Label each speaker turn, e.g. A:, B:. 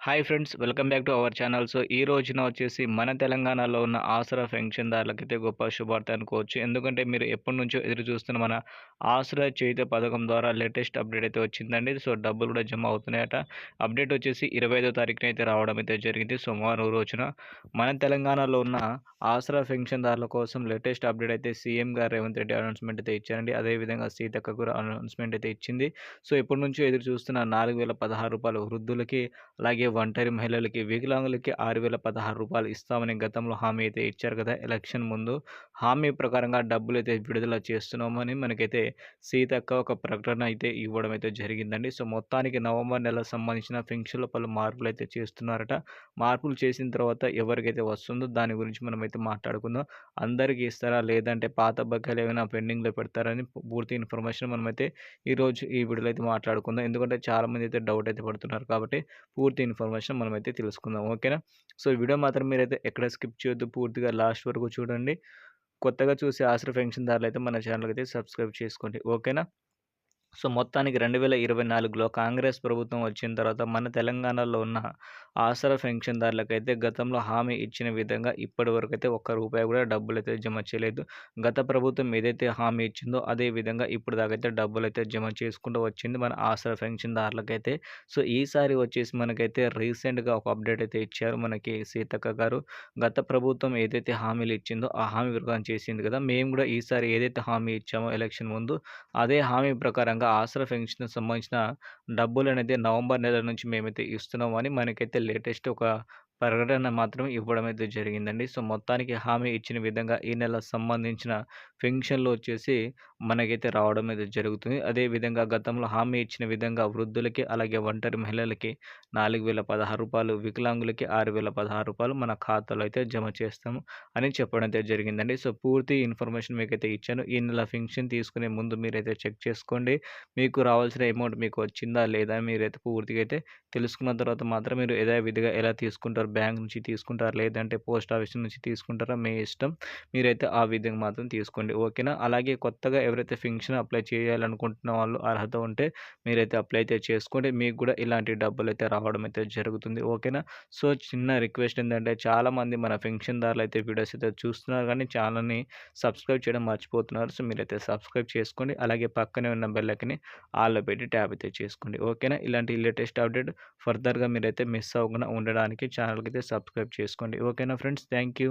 A: Hi friends welcome back to our channel so ఈ రోజున వచ్చేసి మన తెలంగాణలో ఉన్న ఆసరా పెన్షన్దారులకైతే గొప్ప శుభార్త అనుకోవచ్చు ఎందుకంటే మీరు ఎప్పటి నుంచో ఎదురు చూస్తున్న మన ఆసరా చేతి పథకం ద్వారా లేటెస్ట్ అప్డేట్ అయితే వచ్చిందండి. సో డబ్బులు కూడా జమ అవుతున్నాయట. అప్డేట్ వచ్చేసి ఇరవై ఐదో తారీఖున అయితే రావడం అయితే జరిగింది. సోమవారం రోజున మన తెలంగాణలో ఉన్న ఆసరా పెన్షన్దారుల కోసం లేటెస్ట్ అప్డేట్ అయితే సీఎం గారు రేవంత్ రెడ్డి అనౌన్స్మెంట్ అయితే ఇచ్చారండి. అదేవిధంగా సీతక్క కూడా అనౌన్స్మెంట్ అయితే ఇచ్చింది. సో ఎప్పటి నుంచో ఎదురు చూస్తున్న నాలుగు వేల పదహారు రూపాయలు వృద్ధులకి అలాగే ఒంటరి మహిళలకి వికలాంగులకి ఆరు వేల పదహారు రూపాయలు ఇస్తామని గతంలో హామీ అయితే ఇచ్చారు కదా ఎలక్షన్ ముందు. హామీ ప్రకారంగా డబ్బులు అయితే విడుదల చేస్తున్నామని మనకైతే సీతక్క ఒక ప్రకటన అయితే ఇవ్వడం అయితే జరిగిందండి. సో మొత్తానికి నవంబర్ నెల సంబంధించిన పెన్షన్లో పలు మార్పులు అయితే చేస్తున్నారట. మార్పులు చేసిన తర్వాత ఎవరికైతే వస్తుందో దాని గురించి మనం అయితే మాట్లాడుకుందాం. అందరికీ ఇస్తారా? లేదంటే పాత బకాయిలు ఏమైనా పెండింగ్లో పెడతారని పూర్తి ఇన్ఫర్మేషన్ మనమైతే ఈరోజు ఈ వీడియోలో అయితే మాట్లాడుకుందాం. ఎందుకంటే చాలామంది అయితే డౌట్ అయితే పడుతున్నారు కాబట్టి పూర్తి ఇన్ఫర్మేషన్ మనమైతే తెలుసుకుందాం. ఓకేనా? సో వీడియో మాత్రం మీరైతే ఎక్కడ స్కిప్ చేయొద్దు. పూర్తిగా లాస్ట్ వరకు చూడండి. కొత్తగా చూసే ఆశ్ర పెన్షన్దారులు అయితే మన ఛానల్కి అయితే సబ్స్క్రైబ్ చేసుకోండి. ఓకేనా? సో మొత్తానికి రెండు వేల ఇరవై నాలుగులో కాంగ్రెస్ ప్రభుత్వం వచ్చిన తర్వాత మన తెలంగాణలో ఉన్న ఆసరా అయితే గతంలో హామీ ఇచ్చిన విధంగా ఇప్పటి వరకు అయితే ఒక్క రూపాయి కూడా డబ్బులు అయితే జమ చేయలేదు. గత ప్రభుత్వం ఏదైతే హామీ ఇచ్చిందో అదే విధంగా ఇప్పుడు దాకైతే డబ్బులు అయితే జమ చేసుకుంటూ వచ్చింది మన ఆసరా పెన్షన్దారులకైతే. సో ఈసారి వచ్చేసి మనకైతే రీసెంట్గా ఒక అప్డేట్ అయితే ఇచ్చారు మనకి సీతక్క గారు. గత ప్రభుత్వం ఏదైతే హామీలు ఇచ్చిందో ఆ హామీ ప్రకారం చేసింది కదా మేము కూడా ఈసారి ఏదైతే హామీ ఇచ్చామో ఎలక్షన్ ముందు అదే హామీ ప్రకారం విధంగా ఆసరా పెన్షన్ సంబంధించిన డబ్బులు అనేది నవంబర్ నెల నుంచి మేమైతే ఇస్తున్నామని మనకైతే లేటెస్ట్ ఒక ప్రకటన మాత్రం ఇవ్వడం అయితే జరిగిందండి. సో మొత్తానికి హామీ ఇచ్చిన విధంగా ఈ నెల సంబంధించిన పెన్షన్లు వచ్చేసి మనకైతే రావడం అయితే జరుగుతుంది. అదేవిధంగా గతంలో హామీ ఇచ్చిన విధంగా వృద్ధులకి అలాగే ఒంటరి మహిళలకి నాలుగు వేల పదహారు రూపాయలు వికలాంగులకి ఆరు వేల పదహారు రూపాయలు మన ఖాతాలో అయితే జమ చేస్తాము అని చెప్పడం అయితే జరిగిందండి. సో పూర్తి ఇన్ఫర్మేషన్ మీకైతే ఇచ్చాను. ఈ నెల పెన్షన్ తీసుకునే ముందు మీరైతే చెక్ చేసుకోండి. మీకు రావాల్సిన అమౌంట్ మీకు వచ్చిందా లేదా మీరైతే పూర్తిగా అయితే తెలుసుకున్న తర్వాత మాత్రం మీరు యథావిధిగా ఎలా తీసుకుంటారు బ్యాంక్ నుంచి తీసుకుంటారా? లేదంటే పోస్ట్ ఆఫీస్ నుంచి తీసుకుంటారా? మీ ఇష్టం. మీరైతే ఆ విధంగా మాత్రం తీసుకోండి. ఓకేనా? అలాగే కొత్తగా ఎవరైతే ఫింక్షన్ అప్లై చేయాలనుకుంటున్న వాళ్ళు అర్హత ఉంటే మీరైతే అప్లై అయితే చేసుకోండి. మీకు కూడా ఇలాంటి డబ్బులు అయితే రావడం అయితే జరుగుతుంది. ఓకేనా? సో చిన్న రిక్వెస్ట్ ఏంటంటే చాలామంది మన పెన్షన్దారులు అయితే వీడియోస్ అయితే చూస్తున్నారు కానీ ఛానల్ని సబ్స్క్రైబ్ చేయడం మర్చిపోతున్నారు. సో మీరైతే సబ్స్క్రైబ్ చేసుకోండి. అలాగే పక్కనే ఉన్న బెల్లకిని ఆల్లో పెట్టి ట్యాప్ అయితే చేసుకోండి. ఓకేనా? ఇలాంటి లేటెస్ట్ అప్డేట్ ఫర్దర్గా మీరైతే మిస్ అవ్వకుండా ఉండడానికి ఛానల్కి అయితే సబ్స్క్రైబ్ చేసుకోండి. ఓకేనా ఫ్రెండ్స్? Thank you.